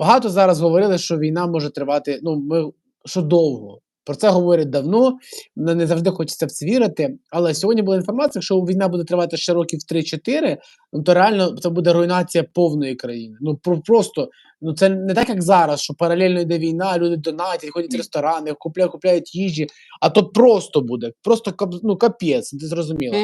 Багато зараз говорили, що війна може тривати, ну, ми що довго. Про це говорять давно, не завжди хочеться в це вірити. Але сьогодні була інформація, якщо війна буде тривати ще років 3-4, ну то реально це буде руйнація повної країни. Ну про просто ну це не так, як зараз, що паралельно йде війна, люди донатять, ходять в ресторани, купляють, купляють їжі. А то просто буде, просто ну, капець, ти зрозуміло.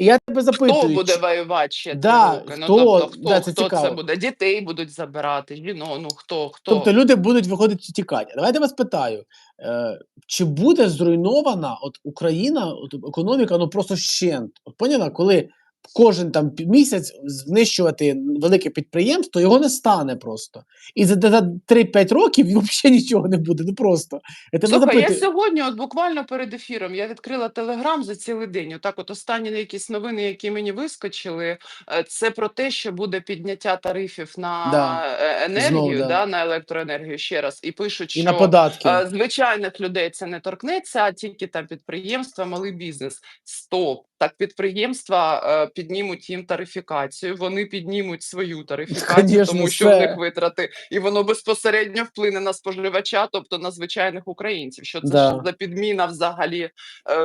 І я тебе запитую, Хто буде воювати ще Да, роки? Ну, хто? тобто, хто, Да, це хто це буде? Дітей будуть забирати, жінок, ну хто, хто? Тобто люди будуть виходити тікати. Давайте вас питаю: е, чи буде зруйнована от Україна, от економіка, ну просто щент? От поняла, коли кожен там місяць знищувати велике підприємство, його не стане просто. І за, за 3-5 років взагалі нічого не буде. Ну просто. Тебе Слухай, я сьогодні, от буквально перед ефіром, я відкрила телеграм за цілий день. Отак, от останні якісь новини, які мені вискочили, е, це про те, що буде підняття тарифів на Да. е, енергію, Знову, да. да, на електроенергію ще раз, і пишуть, І що на податки. е, звичайних людей це не торкнеться, а тільки там підприємства, малий бізнес. Стоп. Так підприємства е, піднімуть їм тарифікацію, вони піднімуть свою тарифікацію, Конечно, тому що в них витрати, і воно безпосередньо вплине на споживача, тобто на звичайних українців. Що це Да. за підміна взагалі е,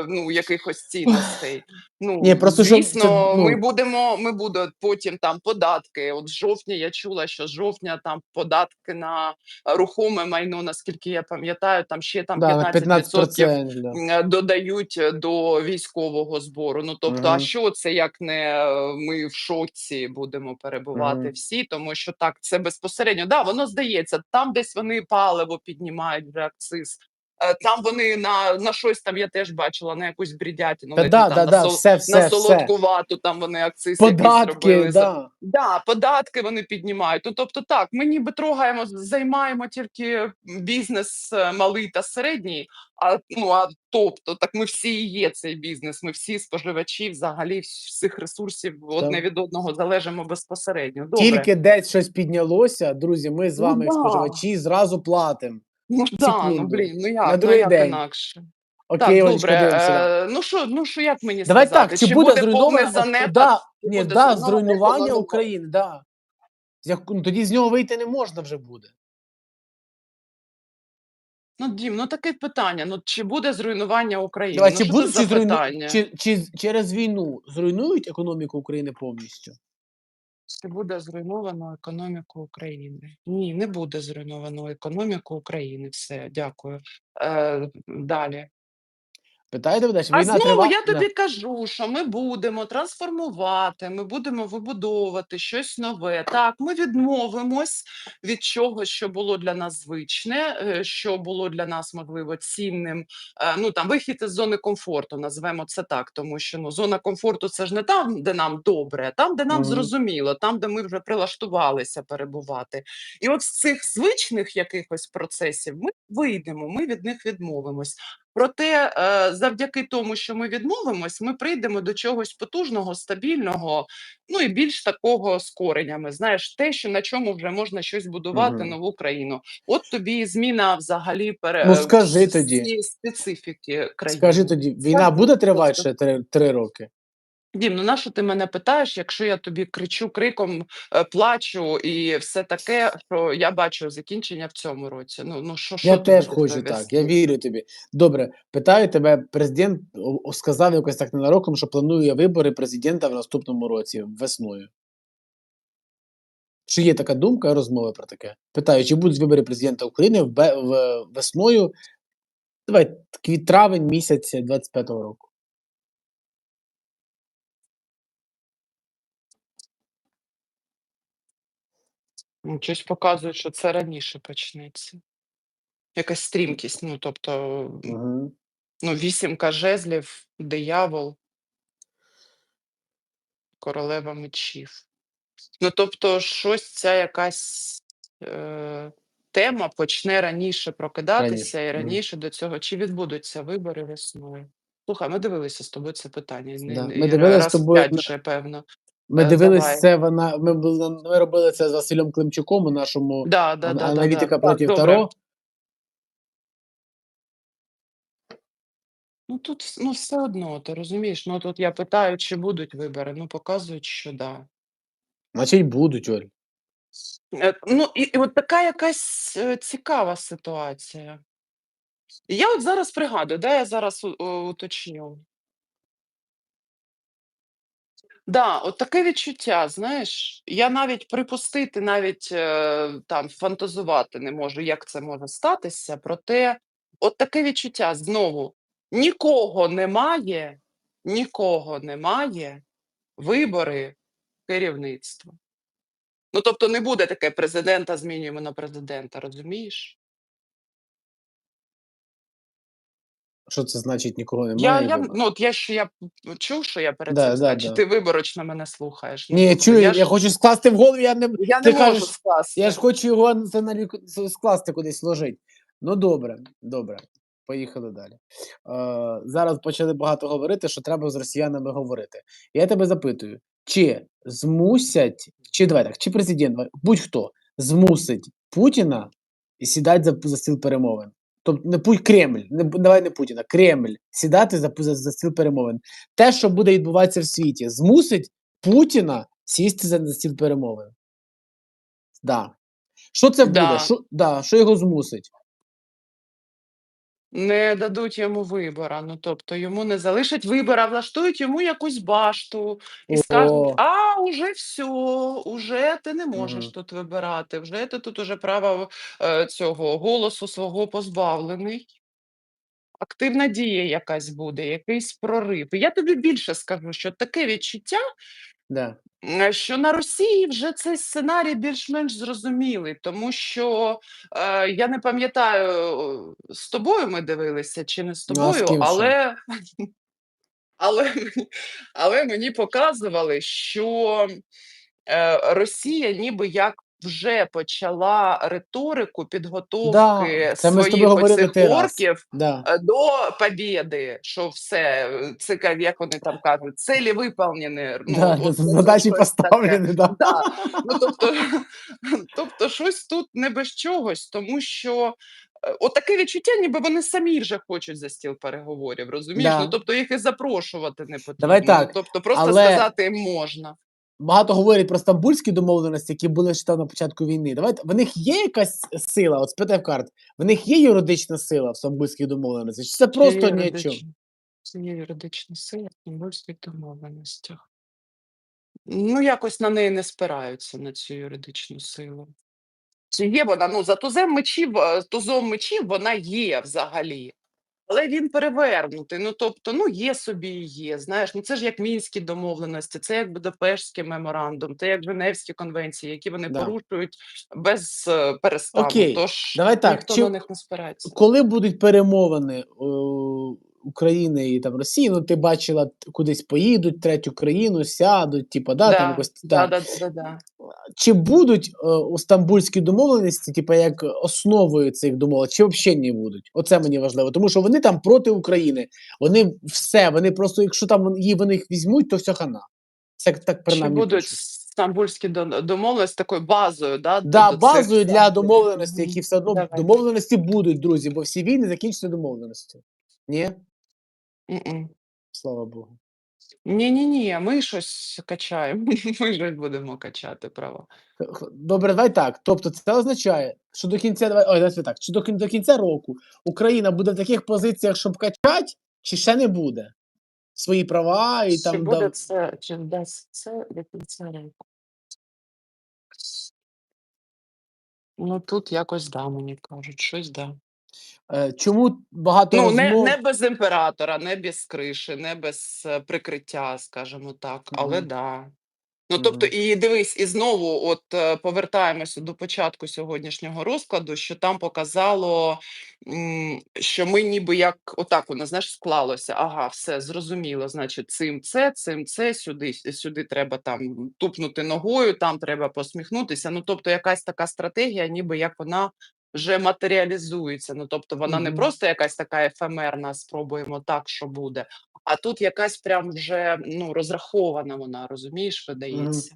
ну, якихось цінностей? Ну, Ні, просто що звісно, це, ну- ми будемо, ми будемо потім там податки. От з жовтня я чула, що з жовтня там податки на рухоме майно, наскільки я пам'ятаю, там ще там да, на 15%, 15%. Да. е, додають до військового збору. Ну тобто, а що це як не е, ми в шоці будемо перебувати Мгм. всі, тому що так це безпосередньо. Да, воно здається, там десь вони паливо піднімають вже акциз. Е, Там вони на, на щось там я теж бачила на якусь ледь да, да, на, да, сол- все, все, на все. солодку вату. Там вони акциз якийсь Податки, за- да. Да, податки вони піднімають. Ну тобто, так, ми ніби трогаємо, займаємо тільки бізнес е, малий та середній. А ну а тобто, так ми всі і є цей бізнес. Ми всі споживачі, взагалі всіх ресурсів одне від одного залежимо безпосередньо. Добре. Тільки десь щось піднялося, друзі, ми з Ну вами, як да. споживачі, зразу платимо. Ну да, ну блін, ну На як, ну як день. інакше. Окей, так, добре. Е, ну що, ну що, як мені Давай сказати? так, чи, буде, повне зруйновано занепад? да, чи ні, буде да, зруйнування? України, да. З як- ну, Тоді з нього вийти не можна вже буде. Ну, Дім, ну таке питання. Ну чи буде зруйнування України? Давай, ну, чи що буде це за зруйну... питання? чи, чи з- через війну зруйнують економіку України повністю? Чи буде зруйновано економіку України? Ні, не буде зруйновано економіку України. Все, дякую. Е, далі. Питаєте далі? А Війна знову триває. я тобі кажу, що ми будемо трансформувати, ми будемо вибудовувати щось нове. Так, ми відмовимось від чогось, що було для нас звичне, е, що було для нас можливо цінним. Е, Ну там вихід із зони комфорту, назвемо це так, тому що ну зона комфорту це ж не там, де нам добре, а там, де нам Мгм. зрозуміло, там, де ми вже прилаштувалися перебувати. І от з цих звичних якихось процесів ми вийдемо, ми від них відмовимось. Проте, е, завдяки тому, що ми відмовимось, ми прийдемо до чогось потужного, стабільного, ну і більш такого з коренями. Знаєш, те, що на чому вже можна щось будувати угу. нову країну. От тобі і зміна взагалі пере... Ну, е, скажи тоді. цієї специфіки країни. Скажи тоді, війна буде тривати ще три, три роки? Дім, ну на що ти мене питаєш, якщо я тобі кричу криком, е, плачу і все таке, що я бачу закінчення в цьому році. Ну, ну що, що Я теж хочу так, я вірю тобі. Добре, питаю тебе, президент сказав якось так ненароком, що планує вибори президента в наступному році, весною. Чи є така думка, розмови про таке? Питаю, чи будуть вибори президента України в, бе- в весною? Давай, травень місяць 25-го року. Ну, щось показує, що це раніше почнеться. Якась стрімкість, ну тобто, Угу. ну, вісімка жезлів, диявол, королева мечів. Ну, тобто, щось ця якась е, тема почне раніше прокидатися Раніше, і мгм. раніше до цього. Чи відбудуться вибори весною? Слухай, ми дивилися з тобою це питання. Не, Да, не- ми і дивилися з раз тобою п'ять на- вже, певно. Ми Е, дивились це, вона, ми, були, ми робили це з Василем Климчуком у нашому Да, да, ан- да, да, да. проти добре. Таро. Ну тут ну, все одно, ти розумієш? Ну тут я питаю, чи будуть вибори. Ну показують, що да. Значить, будуть, Оль. Е, ну, і і от така якась, е, цікава ситуація. Я от зараз пригадую, да, я зараз у у уточню. Да, от таке відчуття, знаєш, я навіть припустити, навіть, е, там фантазувати не можу, як це може статися. Проте от таке відчуття знову: нікого немає, нікого немає, вибори, керівництво. Ну, тобто не буде таке: президента змінюємо на президента, розумієш? Що це значить нікого Я немає? я, виборів? ну, от я що я чув, що я перед Да, цим да, чи да. ти виборочно мене слухаєш? Ну, Ні, тобто чую, я я ж хочу скласти в голові, я не я ти не можу скласти. я ж хочу його це на ліку скласти кудись, ложить. Ну добре, добре, поїхали далі. Е, зараз почали багато говорити, що треба з росіянами говорити. Я тебе запитую, чи змусять, чи давай так, чи президент, будь-хто змусить Путіна сідати за за стіл перемовин? Тобто не путь Кремль, не давай не Путіна, Кремль сідати за за за стіл перемовин. Те, що буде відбуватися в світі, змусить Путіна сісти за за стіл перемовин. Да. Що це буде? Да. Що да, що його змусить? Не дадуть йому вибора. Ну, тобто йому не залишать вибір, а влаштують йому якусь башту і скажуть: О. "А, уже всьо, уже ти не можеш Мгм. тут вибирати, вже ти тут уже права, е, цього голосу свого позбавлений". Активна дія якась буде, якийсь прорив. І я тобі більше скажу, що таке відчуття, Да. що на Росії вже цей сценарій більш-менш зрозумілий, тому що, е, я не пам'ятаю, з тобою ми дивилися чи не з Ну, з тобою, але але мені але мені показували, що, е, Росія ніби як вже почала риторику підготовки Да, своїх оцих орків, Да. е, до побєди, що все, е, це як вони там кажуть, цілі виповнені. Ну, Да, от задачі поставлені, да. Да. Ну, тобто тобто щось тут не без чогось, тому що, е, от відчуття, ніби вони самі вже хочуть за стіл переговорів, розумієш? Ну, тобто їх і запрошувати не Давай потрібно. Ну, тобто просто але сказати їм можна. Багато говорять про стамбульські домовленості, які були ще там на початку війни. Давайте в них є якась сила, от спитав карт, в них є юридична сила в стамбульських домовленостях? Чи це просто ні о чому? юридична чи є юридична сила в стамбульських домовленостях? Ну, якось на неї не спираються, на цю юридичну силу. Чи є вона? Ну, за тузем мечів е, тузом мечів вона є взагалі, але він перевернутий. Ну, тобто, ну, є собі і є. Знаєш, ну це ж як Мінські домовленості, це як Будапештський меморандум, це як Женевські конвенції, які вони Да. порушують без, е, перестану. Окей, Тож давай так, ніхто чи на них не спирається. коли будуть перемовини, е, України і там Росії, ну ти бачила, кудись поїдуть, третю країну, сядуть, типа, да, там Да, якось да. да-да-да-да. Чи будуть, е, у стамбульські домовленості, типа, як основою цих домовленостей, чи вообще не будуть? Оце мені важливо, тому що вони там проти України. Вони все, вони просто, якщо там вон ї вони їх візьмуть, то все хана. Це так Чи принаймні будуть пишуть. стамбульські до домовленості такою базою, да, Да, до цих базою для всіх? домовленостей, Мгм. які все одно Давай. домовленості будуть, друзі, бо всі війни закінчаться домовленістю. Ні? М-м. Слава Богу. Ні-ні-ні, ми щось качаємо, ми щось будемо качати права. Добре, давай так. Тобто це означає, що до кінця давай ой, давайте так, що до до кінця року Україна буде в таких позиціях, щоб качать, чи ще не буде? Свої права і Чи там буде да це, чи вдасться це до кінця року? Ну, тут якось да, мені кажуть, щось да. Е, чому багато Ну, не розмов не без імператора, не без криші, не без, е, прикриття, скажімо так, але Мгм. да. Ну, тобто, і дивись, і знову от, е, повертаємося до початку сьогоднішнього розкладу, що там показало, що ми ніби як отак воно, знаєш, склалося. Ага, все зрозуміло, значить, цим це, цим це, сюди сюди треба там тупнути ногою, там треба посміхнутися. Ну, тобто, якась така стратегія, ніби як вона вже матеріалізується. Ну, тобто, вона не просто якась така ефемерна, спробуємо так, що буде, а тут якась прям вже, ну, розрахована вона, розумієш, видається.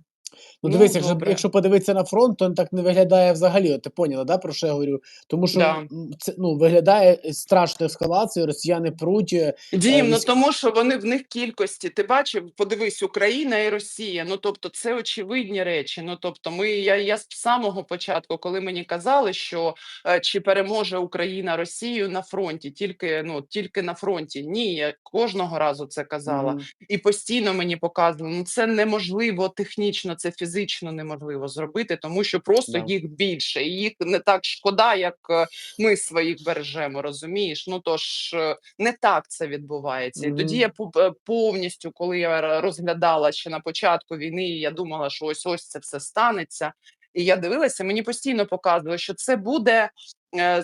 Ну, Ну, дивись, якщо, добре. якщо подивитися на фронт, то він так не виглядає взагалі. От ти поняла, да, про що я говорю? Тому що Да. це ну, виглядає страшно ескалацією, росіяни пруть. е, Дім, ну військ- тому що вони в них кількості. Ти бачив, подивись, Україна і Росія. Ну тобто, це очевидні речі. Ну тобто, ми я, я з самого початку, коли мені казали, що е, чи переможе Україна Росію на фронті, тільки ну тільки на фронті. Ні, я кожного разу це казала. Мгм. І постійно мені показували, ну це неможливо технічно, це фізично неможливо зробити, тому що просто Да. їх більше, і їх не так шкода, як е, ми своїх бережемо. Розумієш? Ну тож е, не так це відбувається. І тоді я е, повністю, коли я розглядала ще на початку війни, я думала, що ось ось це все станеться. І я дивилася, мені постійно показували, що це буде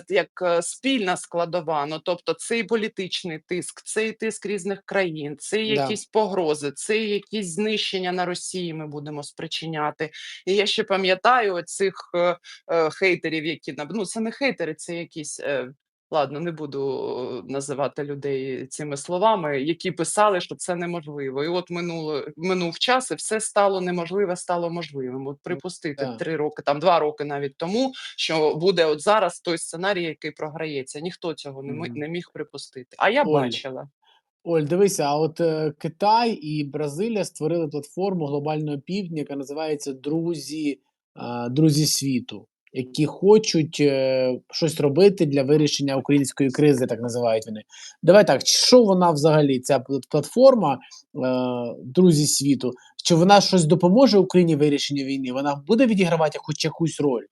як е, спільна складова. Ну тобто, це і політичний тиск, це і тиск різних країн, це і Да. якісь погрози, це і якісь знищення на Росії. Ми будемо спричиняти. І я ще пам'ятаю цих е, е, хейтерів, які ну це не хейтери, це якісь. Ладно, не буду е, називати людей цими словами, які писали, що це неможливо. І от минуло минув час, і все стало неможливе, стало можливим. От припустити три роки, там два роки навіть тому, що буде от зараз той сценарій, який програється. Ніхто цього не, ми- не міг припустити. А я Оль, бачила. Оль, дивися, а от е, Китай і Бразилія створили платформу глобального півдня, яка називається Друзі, е, Друзі світу, які хочуть е, щось робити для вирішення української кризи, так називають вони. Давай так, що вона взагалі, ця платформа е, Друзі світу? Чи вона щось допоможе Україні в вирішенні війни? Вона буде відігравати хоч якусь роль?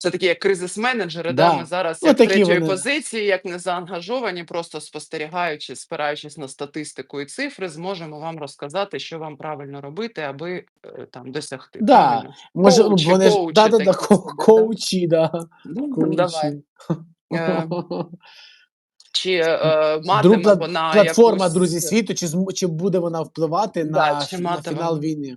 Це такі як кризис-менеджери. Да. Да. Ми зараз Ну, як третьої вони. позиції, як не заангажовані, просто спостерігаючи, спираючись на статистику і цифри, зможемо вам розказати, що вам правильно робити, аби е, там досягти. Да. Може, Коучі, ну, вони коучі да, да, да, ко- коучі, да. Ну, Коучі. Е, Чи е, матиме пла- вона платформа якусь Друзі світу, чи, чи буде вона впливати Да, на, чи на фінал вона? війни?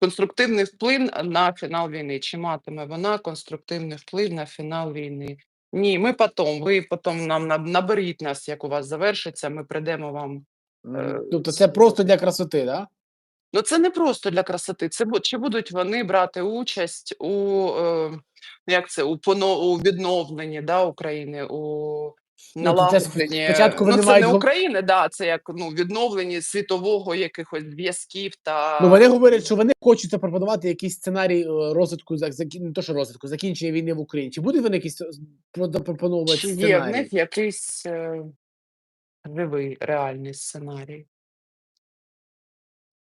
Конструктивний вплив на фінал війни? Чи матиме вона конструктивний вплив на фінал війни? Ні, ми потім, ви потім нам наб- наберіть нас, як у вас завершиться, ми прийдемо вам. Е, Тобто це просто для красоти, да? Ну, це не просто для красоти. Це чи будуть вони брати участь у е, як це у поно у відновленні да, України, у Ну, то це спочатку Ну, це мають не гов- України, да, це як ну відновленні світового якихось зв'язків та Ну вони говорять, що вони хочуть запропонувати якийсь сценарій е, розвитку за закі- не то, що розвитку, закінчення війни в Україні. Чи будуть вони якісь е, про- запропонувати Чи є в сценарій? них якийсь е, живий реальний сценарій?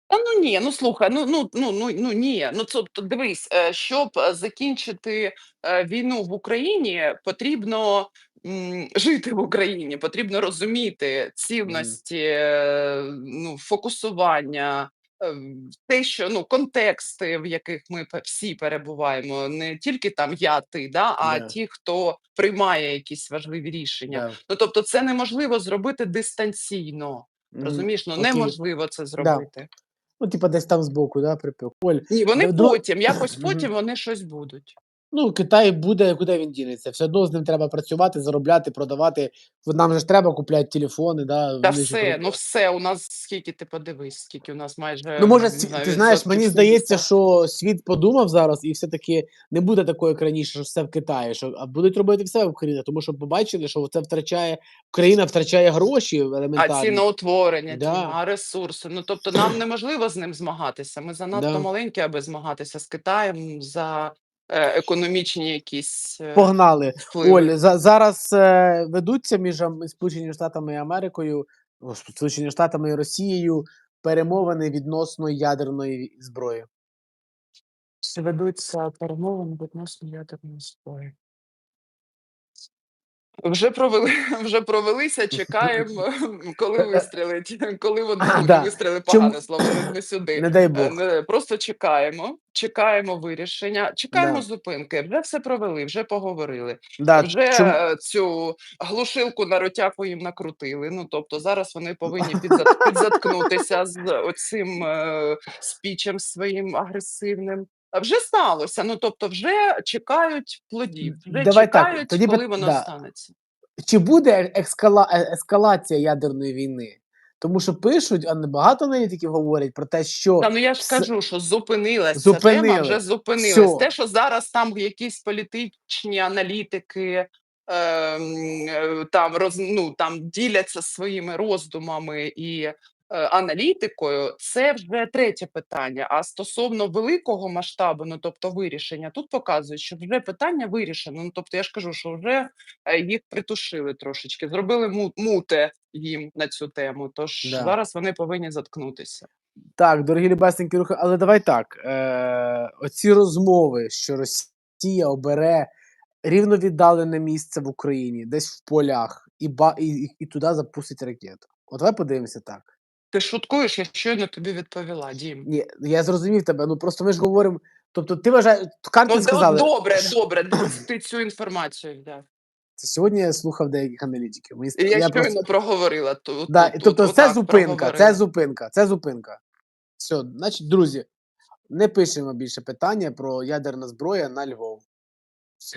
Та ну ні, ну слухай, ну ну ну ну ну ні. Ну тобто, дивись, е, щоб е, закінчити е, війну в Україні, потрібно жити в Україні, потрібно розуміти цінності, е, ну, фокусування. е, Те, що ну контексти, в яких ми всі перебуваємо, не тільки там я, ти, да, а Да. ті, хто приймає якісь важливі рішення. Да. Ну тобто, це неможливо зробити дистанційно. Мгм. Розумієш, ну Окей. неможливо це зробити. Ну, типа десь там збоку, да, припив. Оль, Ні, вони Дру- потім, якось потім вони щось будуть. Ну Китай буде, куди він дінеться. Все одно з ним треба працювати, заробляти, продавати. Нам же ж треба купляти телефони, да, Та все, їх ну все, у нас скільки ти подивись, скільки у нас майже Ну, може, знаю, ти знаєш, мені здається, що світ подумав зараз, і все-таки не буде такого, як раніше, що все в Китаї, що а будуть робити все в Україні, тому що побачили, що це втрачає Україна втрачає гроші А елементарні. ціноутворення, Да. Діма, а ресурси. Ну тобто нам неможливо з ним змагатися. Ми занадто Да. маленькі, аби змагатися з Китаєм за економічні якісь е, Погнали. впливи. Оль, за, зараз е, ведуться між Сполученими Штатами і Америкою, Сполученими Штатами і Росією перемовини відносно ядерної зброї. Ведуться перемовини відносно ядерної зброї? Вже провели, вже провелися, чекаємо, коли вистрілить, коли вони да. вистріли Чому- слово, не- сюди. Не дай Е, Бог. Просто чекаємо, чекаємо вирішення, чекаємо Да. зупинки. Вже все провели, вже поговорили. Да, Вже чому- цю глушилку на ротяку їм накрутили. Ну тобто зараз вони повинні підзаткнутися з оцим е, спічем своїм агресивним. Вже сталося. Ну тобто, вже чекають плодів, вже Давай так, тоді коли воно да. станеться. Чи буде екскала... е- ескалація ядерної війни? Тому що пишуть, а не багато аналітиків говорять про те, що Та ну я ж кажу, що зупинилась ця тема, вже зупинилась. Всьо. Те, що зараз там якісь політичні аналітики ем, е, там роз, ну, там діляться своїми роздумами і аналітикою, це вже третє питання. А стосовно великого масштабу, ну тобто вирішення, тут показують, що вже питання вирішено. Ну тобто, я ж кажу, що вже е, їх притушили трошечки, зробили муте їм на цю тему. Тож Да. зараз вони повинні заткнутися. Так, дорогі любесненькі рухи, але давай так. Е, оці розмови, що Росія обере рівно віддалене місце в Україні, десь в полях, і, ба, і, і, і туди запустить ракету. От давай подивимося так. Ти шуткуєш, я щойно тобі відповіла, Дім. Ні, я зрозумів тебе. Ну просто ми ж говоримо. Тобто, ти вважаєш, карти Ну, сказали. добре, добре, ти цю інформацію взяв. Це сьогодні я слухав деяких аналітиків. Мені І я, я щойно просто- проговорила. Тут, Да, тут, тобто це зупинка, це зупинка, це зупинка. Все, значить, друзі, не пишемо більше питання про ядерну зброю на Львов.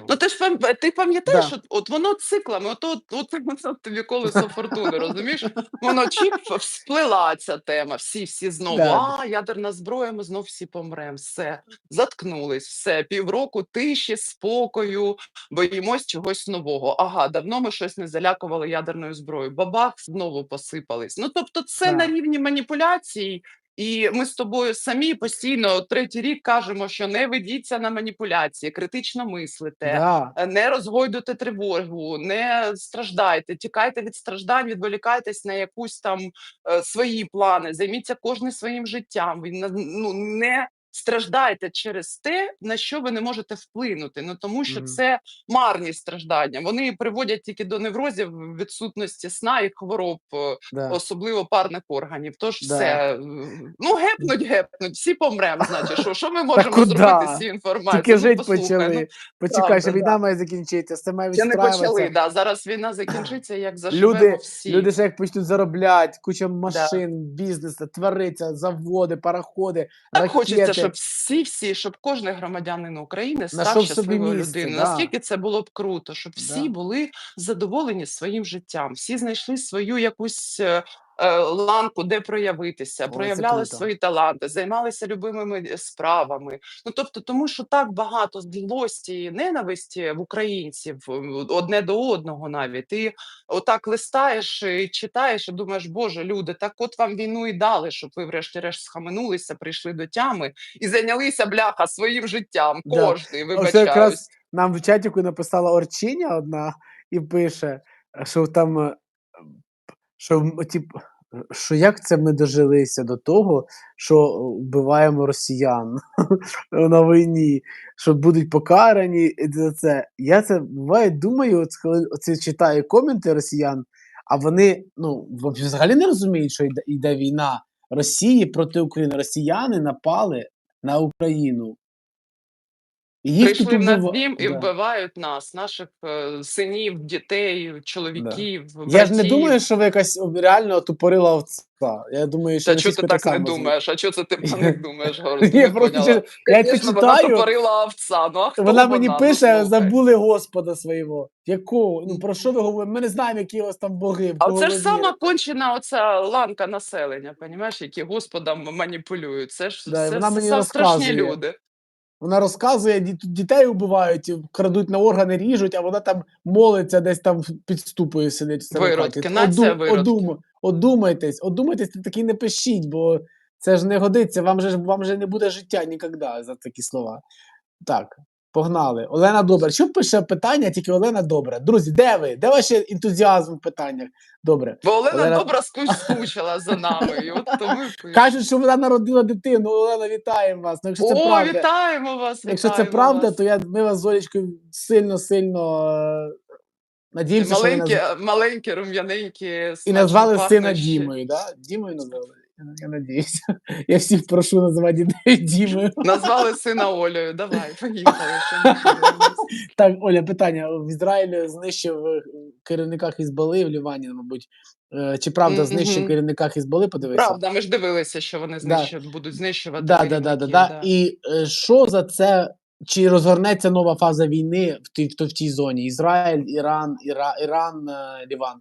Ну ти ж пам- ти пам'ятаєш, Да. що от воно циклами, от, от, от, от тобі колесо фортуни, розумієш? Воно чіп всплила ця тема. Всі, всі знову. Да. А, ядерна зброя, ми знов всі помремо. Все, заткнулись, все, півроку тиші, спокою, боїмось чогось нового. Ага, давно ми щось не залякували ядерною зброєю. Бабах, знову посипались. Ну тобто, це на рівні маніпуляцій. І ми з тобою самі постійно третій рік кажемо, що не ведіться на маніпуляції, критично мислите, Да. е, не розгойдуйте тривогу, не страждайте, тікайте від страждань, відволікайтесь на якусь там е, свої плани, займіться кожним своїм життям. Він ну не страждайте через те, на що ви не можете вплинути. Ну тому що це марні страждання. Вони приводять тільки до неврозів, відсутності сна і хвороб. е, Да. особливо парних органів. Тож Да. все ну гепнуть, гепнуть, всі помремо. Значить, що, що ми можемо куда? зробити з цією інформацією? Тільки Ну, жить послухай, почали. ну, Почекай, що війна да. має закінчитися, це має ще не почали. Да. Зараз війна закінчиться, як заживемо Люди, всі. люди ще як почнуть заробляти, куча машин, бізнес, твориться, заводи, пароходи, Так ракети. хочеться, щоб всі, всі, щоб кожен громадянин України став щасливою людиною. да. Наскільки це було б круто, щоб всі Да. були задоволені своїм життям, всі знайшли свою якусь. Е, Ланку, де проявитися, це проявляли свої таланти, займалися любимими е, справами. Ну тобто, тому що так багато злості і ненависті в українців е, одне до одного навіть. Ти отак листаєш і читаєш, і думаєш, Боже, люди, так от вам війну і дали, щоб ви врешті-решт схаменулися, прийшли до тями і зайнялися бляха своїм життям. Да. Кожний, Оце вибачаюсь. якраз нам в чатіку написала Орчиня одна і пише, що там, що, тип, що як це ми дожилися до того, що вбиваємо росіян на війні, що будуть покарані за це. Я це буває думаю, от коли оце читаю коменти росіян, а вони ну, взагалі не розуміють, що йде, йде війна Росії проти України. Росіяни напали на Україну. І їх Прийшли тут в наш вбива- дім і Да. вбивають нас, наших е, синів, дітей, чоловіків. Я ж не братів. думаю, що ви якась реально отупорила овца. Я думаю, що Та чого ти так не само думаєш? А чого це ти про них думаєш, Горст? Не просто поняла. я це Звісно, вона читаю, тупорила овца. Ну, а хто вона мені Ну, пише, слухай. забули Господа свого. Якого? Ну про що ви говорите? Ми не знаємо, які у вас там боги. в А кого це ж ви сама вірите. кончена оця ланка населення, понімаєш, які Господом маніпулюють. Це ж Да, і це вона мені страшні розказує. люди. Вона розказує, дітей вбивають, крадуть на органи, ріжуть, а вона там молиться, десь там під ступою сидить. Виродки, нація виродків. Одум, Одумайтесь, одумайтесь, такі не пишіть, бо це ж не годиться, вам же, вам же не буде життя ніколи за такі слова. Так, погнали. Олена Добра. Що пише питання, тільки Олена Добра. Друзі, де ви? Де ваш ентузіазм в питаннях? Добре. Бо Олена, Олена- добре скучила за нами. І от тому і. Кажуть, що вона народила дитину. Олена, вітаємо вас. Ну, якщо це О, правда, вітаємо вас! якщо це правда, вас. то я, ми вас з Олечкою сильно-сильно е, надіємося, що маленькі, наз... маленькі, рум'яненькі, і назвали сина. Дімою, да? Дімою назвали? Я- Я надіюся. Я всіх прошу називати Дімою. Назвали сина Олею. Давай, поїхали. Так, Оля, питання. В Ізраїлі знищив е, керівника Хізбали в Лівані, мабуть. Е, Чи правда знищив керівника Хізбали? Подивися. Правда, ми ж дивилися, що вони знищують, будуть знищувати. Да, да, да, да, да. І е, що за це? Чи розгорнеться нова фаза війни в тій, в тій зоні? Ізраїль, Іран, Іра, Іран, е, Ліван.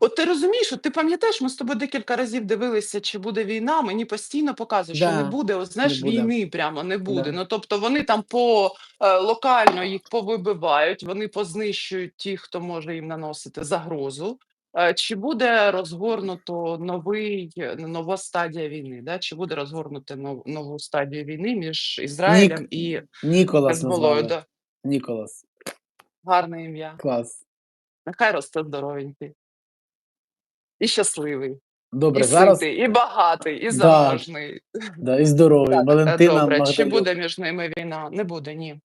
От ти розумієш, от ти пам'ятаєш, ми з тобою декілька разів дивилися, чи буде війна. Мені постійно показують, що не Да, буде, от не знаєш, буде. війни прямо не буде. Да. Ну тобто вони там по е, локально їх повибивають, вони познищують ті, хто може їм наносити загрозу. Е, Чи буде розгорнуто новий е, нова стадія війни? Да? Чи буде розгорнуто нов, нову стадію війни між Нік, Ізраїлем і Ніколас Хезболою? назвали. Да? Ніколас. Гарне ім'я. Клас. Нехай росте здоровенький і щасливий. Добре, І зараз ситий, і багатий, і заможний. да, і здоровий. Так, е, Валентина добре. Чи буде між ними війна? Не буде, ні.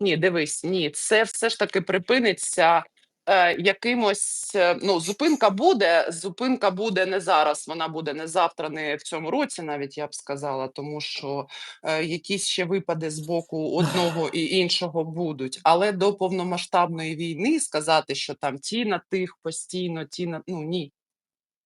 Ні, дивись, ні. Це все ж таки припиниться якимось. е, Ну, зупинка буде. Зупинка буде не зараз. Вона буде не завтра, не в цьому році, навіть я б сказала, тому що е, якісь ще випади з боку одного і іншого будуть. Але до повномасштабної війни сказати, що там ті на тих постійно, ті на ну ні.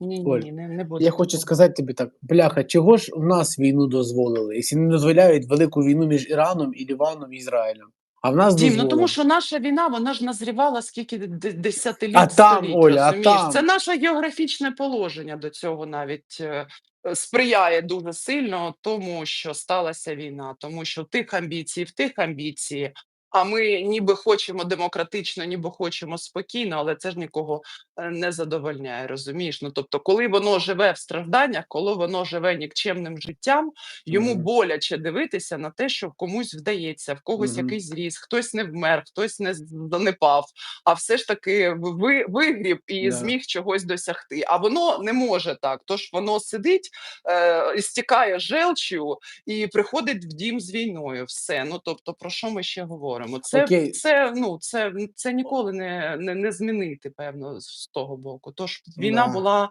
Ні, ні, Оль, ні, не, не буде. Я хочу сказати тобі так, бляха, чого ж в нас війну дозволили, якщо не дозволяють велику війну між Іраном і Ліваном і Ізраїлем. А в нас Дім, ну тому що наша війна, вона ж назрівала скільки д- десятиліть, А там, століть, Оля, а розумієш? там? Це наше географічне положення до цього навіть е, е, сприяє дуже сильно тому, що сталася війна, тому що в тих амбіцій, в тих амбіції. А ми ніби хочемо демократично, ніби хочемо спокійно, але це ж нікого е, не задовольняє, розумієш? Ну тобто, коли воно живе в стражданнях, коли воно живе нікчемним життям, йому Мгм. боляче дивитися на те, що комусь вдається, в когось Мгм. якийсь зріс, хтось не вмер, хтось не занепав, а все ж таки ви, вигріб і Да. зміг чогось досягти. А воно не може так. Тож воно сидить, е, стікає желчю і приходить в дім з війною. Все. Ну тобто, про що ми ще говоримо? Це, Окей. це, ну, це, це ніколи не, не, не змінити, певно, з того боку. Тож війна Да. була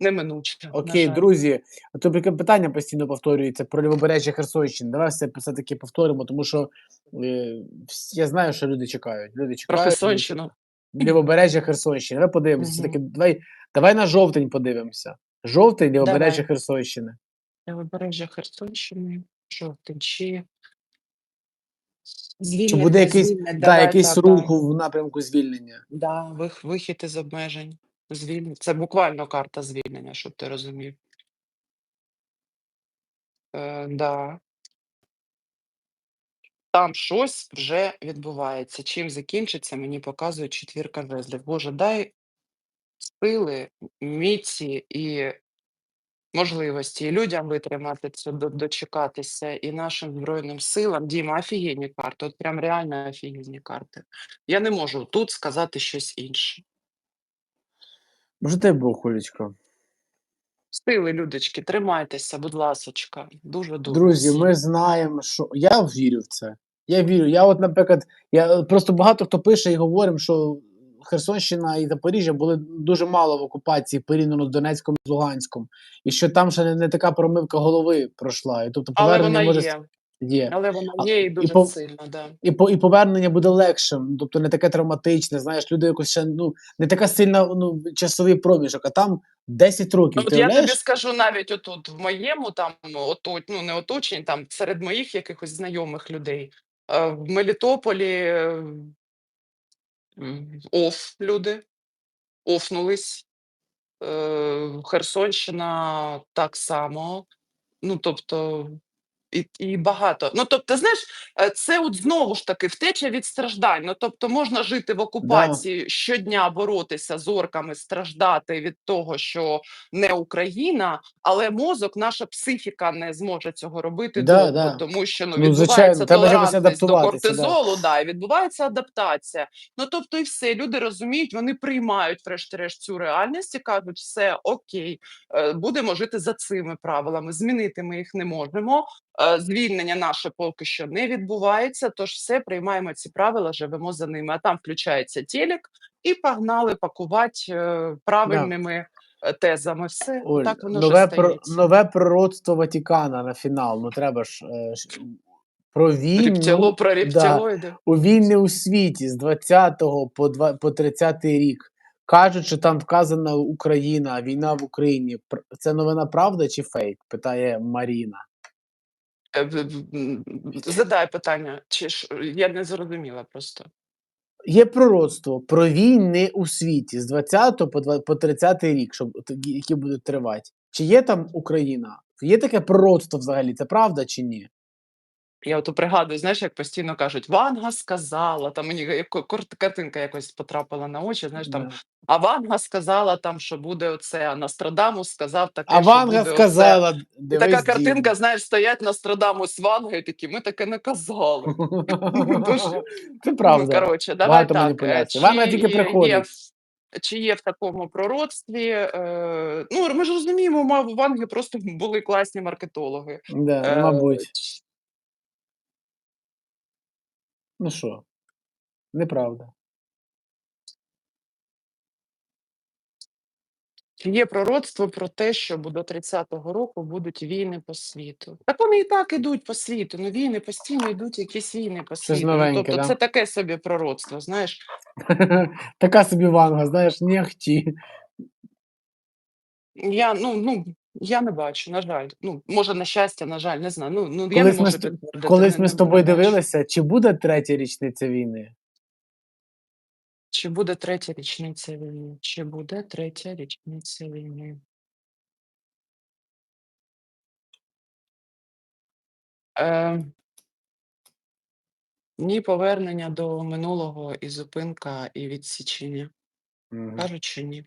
неминуча. Окей, друзі, а то питання постійно повторюється про лівобережжя Херсонщини. Давай все, все таки повторимо, тому що е, я знаю, що люди чекають. Люди Про чекають. люди Херсонщину. Лівобережжя Херсонщини. Давай подивимося. Мгм. Все-таки давай, давай на жовтень подивимося. Жовтень, лівобережжя. Херсонщини. Лівобережжя Херсонщини, жовтень чи Чи буде якийсь, звільнення, да, давай якийсь так, рух да. в напрямку звільнення? Да, вих, вихід із обмежень, звільнення. Це буквально карта звільнення, щоб ти розумів. Е, да. Там щось вже відбувається. Чим закінчиться, мені показує четвірка жезлів. Боже, дай сили, міці і можливості і людям витримати це, дочекатися, і нашим Збройним силам. Діма, офігенні карти, от прям реально офігенні карти. Я не можу тут сказати щось інше. Може, тебе Бог, Олечко. Сили, людочки, тримайтеся, будь ласочка. Дуже дуже. Друзі, ми знаємо, що я вірю в це. Я вірю. Я, от, наприклад, я просто багато хто пише і говоримо, що Херсонщина і Запоріжжя були дуже мало в окупації порівняно з Донецьком і з Луганськом, і що там ще не, не така промивка голови пройшла. І тобто Але вона може є. є. Але вона є і і дуже по- сильна, да. І, по, і повернення буде легшим, тобто не таке травматичне. Знаєш, люди якось ще ну не така сильна ну, часовий проміжок, а там 10 років. Ну, от ти я тобі скажу навіть отут, в моєму там ото, ну не оточенні, там серед моїх якихось знайомих людей. Е, в Мелітополі е, оф люди, офнулись. Е, Херсонщина так само. Ну, тобто, і, і багато. Ну, тобто, знаєш, е, це от знову ж таки втеча від страждань. Ну, тобто, можна жити в окупації щодня, боротися з орками, страждати від того, що не Україна, але мозок, наша психіка не зможе цього робити Да, довго, да. тому що ну, Ну, відбувається толерантність до адаптуватися, да. кортизолу, да, і відбувається адаптація. Ну тобто, і все люди розуміють, вони приймають врешті-решт цю реальність і кажуть, все окей, е, будемо жити за цими правилами. Змінити ми їх не можемо. Е, Звільнення наше поки що не відбувається. Тож все приймаємо ці правила, живемо за ними. А там включається телек і погнали пакувати е, правильними е, тезами. Все Оль, так воно нове, про, нове пророцтво Ватікана на фінал. Ну треба ж е, про війну Рептило про да, у війни у світі з 20 по, 2, по 30 рік. Кажуть, що там вказана Україна, війна в Україні. Це новина правда чи фейк? питає Маріна. Е, Задай питання, чи ж я не зрозуміла просто. Є пророцтво про війни у світі з 20 по, 20 по 30 рік, щоб, які будуть тривати. Чи є там Україна? Є таке пророцтво взагалі? Це правда чи ні? Я от пригадую, знаєш, як постійно кажуть, Ванга сказала, там мені як картинка якось потрапила на очі, знаєш, там, Да. а Ванга сказала там, що буде оце, а Нострадамус сказав таке, А що Ванга буде сказала. І дивись, така картинка, знаєш, стоять Нострадамус з Вангою, такі, ми таке не казали. Дуже- Це Ну, правда. коротше, давай Багато так. е, маніпуляцій. Ванга Чи тільки є, приходить. в- чи є в такому пророцтві? Е, ну, ми ж розуміємо, мав, у Ванги просто були класні маркетологи. Да, Е, мабуть. Ну що? Неправда. Є пророцтво про те, що до 30-го року будуть війни по світу? Так вони і так ідуть по світу. Ну, війни постійно йдуть якісь війни по світу. Ну, новеньке, тобто, да? це таке собі пророцтво, знаєш. Така собі Ванга, знаєш, не ахті. Я, ну, ну, я не бачу, на жаль. Ну, може, на щастя, на жаль, не знаю. Ну, ну я не Колись ми, можу з- підтвердити. колись не- ми не- з тобою не бачу. дивилися, чи буде третя річниця війни? Чи буде третя річниця війни? Чи буде третя річниця війни? Е, ні, повернення до минулого і зупинка, і відсічення. Мгм. Кажуть, що ні.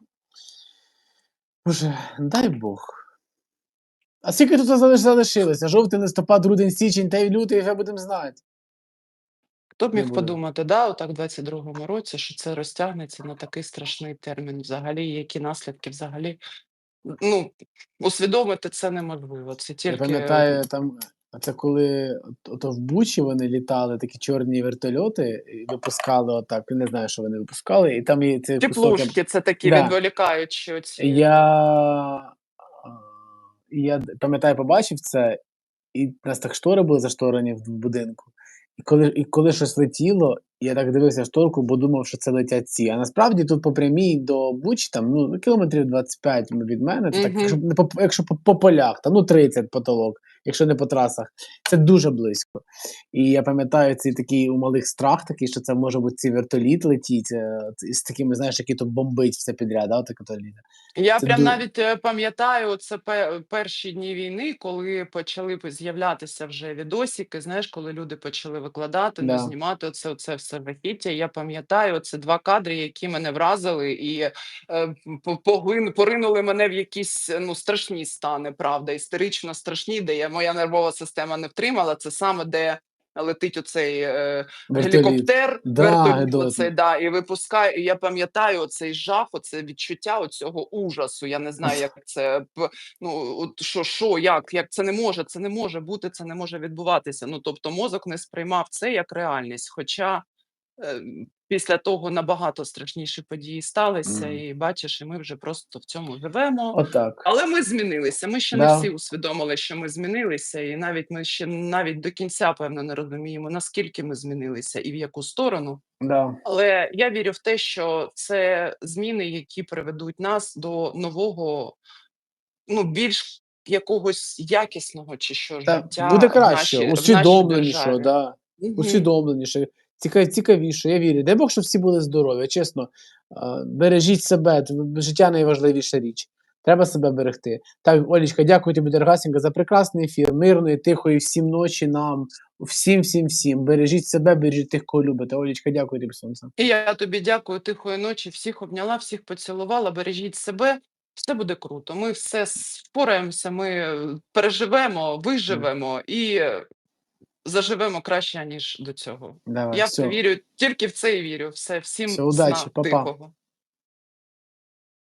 Боже, дай Бог. А скільки тут залиш- залишилося? Жовтий, листопад, грудень, січень та й лютий, вже будемо знати. Хто б Не міг буде. подумати, да, отак в 22-му році, що це розтягнеться на такий страшний термін взагалі, які наслідки взагалі. Ну, усвідомити це неможливо. Це Я тільки пам'ятаю, там, це коли от, ото в Бучі вони літали, такі чорні вертольоти, і випускали отак. Я не знаю, що вони випускали, і там є цей кусок. теплушки, це такі Да. відволікаючі оці. Я, я пам'ятаю, побачив це, і нас так штори були зашторені в будинку. І коли, і коли щось летіло, я так дивився шторку, бо думав, що це летять ці. А насправді тут по прямій до Бучі, там, ну, кілометрів 25 від мене, то так, Мгм. якщо, по, якщо по, по полях, там, ну 30 потолок, якщо не по трасах, це дуже близько. І я пам'ятаю цей такий у малих страх, такий, що це може бути ці вертоліт летіть е, з такими, знаєш, які тут бомбить все підряд, да, так. Я Це прям ду- навіть е, пам'ятаю це перші дні війни, коли почали з'являтися вже відосики. Знаєш, коли люди почали викладати, ну, Да. знімати оце, оце все жахіття. Я пам'ятаю, це два кадри, які мене вразили і е, по- поглин- поринули мене в якісь ну страшні стани, правда, істерично страшні, де я моя нервова система не втримала. Це саме де. Летить оцей е, гелікоптер, Да, вертоліт, оцей, да, і випускає. І я пам'ятаю оцей жах, оце відчуття оцього ужасу. Я не знаю, як це ну от що, що, як, як це не може, це не може бути, це не може відбуватися. Ну тобто, мозок не сприймав це як реальність. Хоча е, після того набагато страшніші події сталися, Мгм. і бачиш, і ми вже просто в цьому живемо. Отак. Але ми змінилися. Ми ще Да. не всі усвідомили, що ми змінилися, і навіть ми ще навіть до кінця певно не розуміємо, наскільки ми змінилися і в яку сторону. Да. Але я вірю в те, що це зміни, які приведуть нас до нового, ну більш якогось якісного чи що Та, життя буде в краще, нашій- в нашій усвідомленіше, да. Мгм. усвідомленіше, цікавіше, я вірю. Дай Бог, щоб всі були здорові. Чесно, бережіть себе, життя найважливіша річ. Треба себе берегти. Так, Олічка, дякую тобі, дорогасенька, за прекрасний ефір, мирної, тихої, всім ночі нам, всім, всім, всім. Бережіть себе, бережіть тих, кого любите. Олічка, дякую тобі, сонце. І я тобі дякую тихої ночі. Всіх обняла, всіх поцілувала. Бережіть себе. Все буде круто. Ми все впораємося, ми е, переживемо, виживемо і заживемо краще ніж до цього. Давай, Я все, вірю, тільки в це і вірю. Все, всім Все, удачі, сна па-па. тихого.